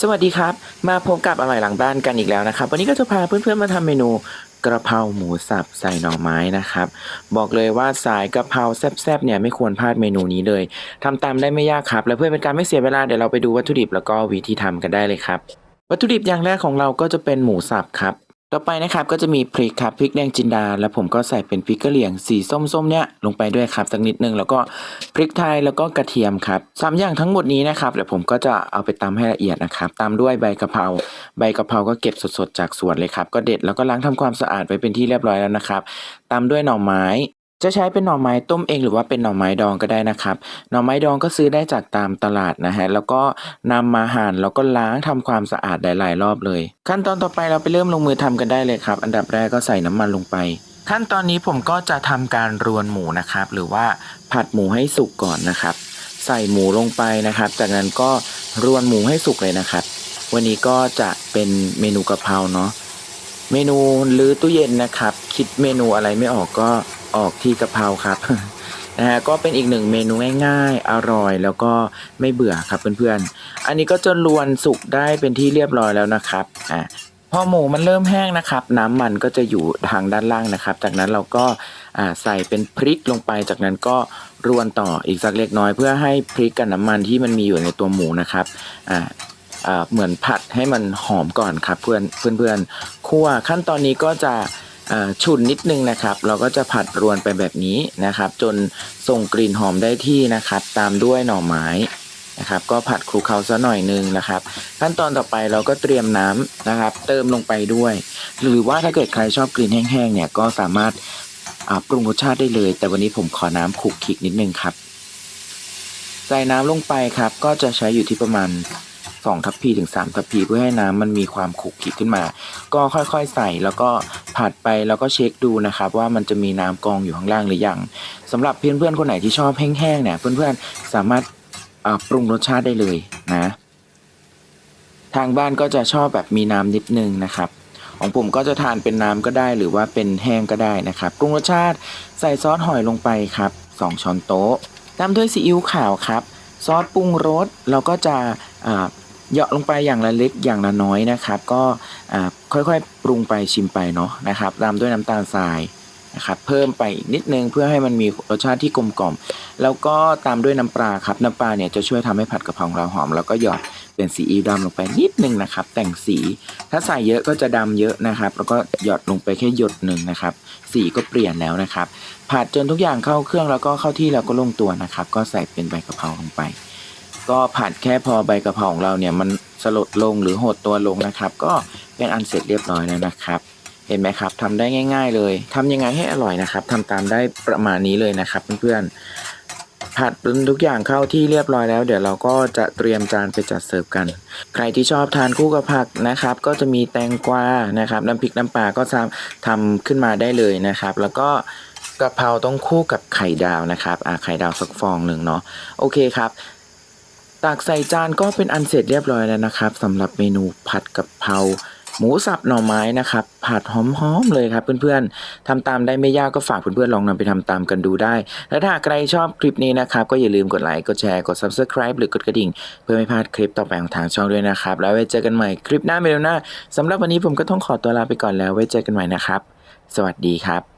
สวัสดีครับ มาพบกับอร่อยหลังบ้านกันอีกแล้วนะครับ วันนี้ก็จะพาเพื่อนๆมาทำเมนูกระเพราหมูสับใส่หน่อไม้นะครับ บอกเลยว่าสายกระเพราแซ่บๆเนี่ยไม่ควรพลาดเมนูนี้เลยทำตามได้ไม่ยากครับ และเพื่อเป็นการไม่เสียเวลาเดี๋ยวเราไปดูวัตถุดิบแล้วก็วิธีทำกันได้เลยครับ วัตถุดิบอย่างแรกของเราก็จะเป็นหมูสับครับ ต่อไปนะครับก็จะมีพริกครับพริกแดงจินดา แล้วผมก็ใส่เป็นพริกกระเหรี่ยงสีส้มๆเนี่ยลงไปด้วยครับสักนิดนึงแล้วก็พริกไทยแล้วก็กระเทียมครับสามอย่างทั้งหมดนี้นะครับเดี๋ยวผมก็จะเอาไปตำให้ละเอียดนะครับตามด้วยใบกะเพราใบกะเพราก็เก็บสดๆจากสวนเลยครับก็เด็ดแล้วก็ล้างทำความสะอาดไว้เป็นที่เรียบร้อยแล้วนะครับตามด้วยหน่อไม้ จะใช้เป็นหน่อไม้ต้มเองหรือว่าเป็นหน่อไม้ดองก็ได้นะครับ หน่อไม้ดองก็ซื้อได้จากตามตลาดนะฮะแล้วก็นำมาหั่นแล้วก็ล้างทำความสะอาดหลายๆรอบเลย ขั้นตอนต่อไปเราไปเริ่มลงมือทำกันได้เลยครับ อันดับแรกก็ใส่น้ำมันลงไป ขั้นตอนนี้ผมก็จะทำการรวนหมูนะครับ หรือว่าผัดหมูให้สุกก่อนนะครับ ใส่หมูลงไปนะครับ จากนั้นก็รวนหมูให้สุกเลยนะครับ วันนี้ก็จะเป็นเมนูกะเพราเนาะเมนูรื้อตู้เย็นนะครับ คิดเมนูอะไรไม่ออกก็ ออกที่กะเพราครับนะฮะก็เป็นอีกหนึ่งเมนูง่ายๆ อร่อยแล้วก็ไม่เบื่อครับเพื่อนๆ อันนี้ก็จนรวนสุกได้เป็นที่เรียบร้อยแล้วนะครับอ่าพอหมูมันเริ่มแห้งนะครับ น้ำมันก็จะอยู่ทางด้านล่างนะครับ จากนั้นเราก็อ่าใส่เป็นพริกลงไปจากนั้นก็รวนต่ออีกสักเล็กน้อย เพื่อให้พริกกับน้ำมันที่มันมีอยู่ในตัวหมูนะครับอ่าอ่าเหมือนผัดให้มันหอมก่อนครับเพื่อนเพื่อนเพื่อนๆคั่วขั้นตอนนี้ก็จะ ฉุนนิดนึงนะครับ เราก็จะผัดรวนไปแบบนี้นะครับ จนส่งกลิ่นหอมได้ที่นะครับ ตามด้วยหน่อไม้นะครับ ก็ผัดคลุกเคล้าซะหน่อยนึงนะครับ ขั้นตอนต่อไปเราก็เตรียมน้ำนะครับ เติมลงไปด้วย หรือว่าถ้าเกิดใครชอบกลิ่นแห้งๆเนี่ยก็สามารถปรุงรสชาติได้เลย แต่วันนี้ผมขอน้ำคลุกคลิกนิดนึงครับใส่น้ำลงไปครับ ก็จะใช้อยู่ที่ประมาณ 2ทัพพีถึง3ทัพพีเพื่อให้น้ำมันมีความขุกขิกขึ้นมา ก็ค่อยๆใส่แล้วก็ผัดไปแล้วก็เช็คดูนะครับว่ามันจะมีน้ำกองอยู่ข้างล่างหรือยังสำหรับเพื่อนๆคนไหนที่ชอบแห้งๆเนี่ยเพื่อนๆสามารถปรุงรสชาติได้เลยนะ ทางบ้านก็จะชอบแบบมีน้ำนิดนึงนะครับ ของผมก็จะทานเป็นน้ำก็ได้หรือว่าเป็นแห้งก็ได้นะครับปรุงรสชาติใส่ซอสหอยลงไปครับ2ช้อนโต๊ะตามด้วยซีอิ๊วขาวครับ ซอสปรุงรสเราก็จะ เหยาะลงไปอย่างละเล็กอย่างละน้อยนะครับ ก็ค่อยๆปรุงไปชิมไปเนาะนะครับตามด้วยน้ำตาลทรายนะครับเพิ่มไปอีกนิดนึงเพื่อให้มันมีรสชาติที่กลมกล่อม แล้วก็ตามด้วยน้ำปลาครับ น้ำปลาเนี่ยจะช่วยทำให้ผัดกะเพราของเราหอม แล้วก็หยอดเป็นซีอิ๊วดำลงไปนิดนึงนะครับ แต่งสี ถ้าใส่เยอะก็จะดำเยอะนะครับ แล้วก็หยอดลงไปแค่หยดหนึ่งนะครับ สีก็เปลี่ยนแล้วนะครับ ผัดจนทุกอย่างเข้าเครื่องแล้วก็เข้าที่แล้วก็ลงตัวนะครับ ก็ใส่เป็นใบกะเพราลงไป ก็ผัดแค่พอใบกะเพราของเราเนี่ยมันสลดลงหรือหดตัวลงนะครับ ก็เป็นอันเสร็จเรียบร้อยแล้วนะครับเห็นไหมครับทำได้ง่าย ๆ เลยทำยังไงให้อร่อยนะครับทำตามได้ประมาณนี้เลยนะครับเพื่อนๆผัดทุกอย่างเข้าที่เรียบร้อยแล้ว เดี๋ยวเราก็จะเตรียมจานไปจัดเสิร์ฟกัน ใครที่ชอบทานคู่กับผักนะครับ ก็จะมีแตงกวานะครับน้ำพริกน้ำปลาก็ทำทำขึ้นมาได้เลยนะครับ แล้วก็กะเพราต้องคู่กับไข่ดาวนะครับอ่าไข่ดาวสักฟองหนึ่งเนาะโอเคครับ ตักใส่จานก็เป็นอันเสร็จเรียบร้อยแล้วนะครับสำหรับเมนูผัดกะเพราหมูสับหน่อไม้นะครับ ผัดหอมๆเลยครับเพื่อนๆทำตามได้ไม่ยากก็ฝากเพื่อนๆลองนำไปทำตามกันดูได้ และถ้าหากใครชอบคลิปนี้นะครับ ก็อย่าลืมกดไลค์กดแชร์กด subscribe หรือกดกระดิ่ง เพื่อไม่พลาดคลิปต่อไปของทางช่องด้วยนะครับ แล้วไว้เจอกันใหม่คลิปหน้าเมนูหน้าสำหรับวันนี้ผมก็ต้องขอตัวลาไปก่อนแล้วไว้เจอกันใหม่นะครับ สวัสดีครับ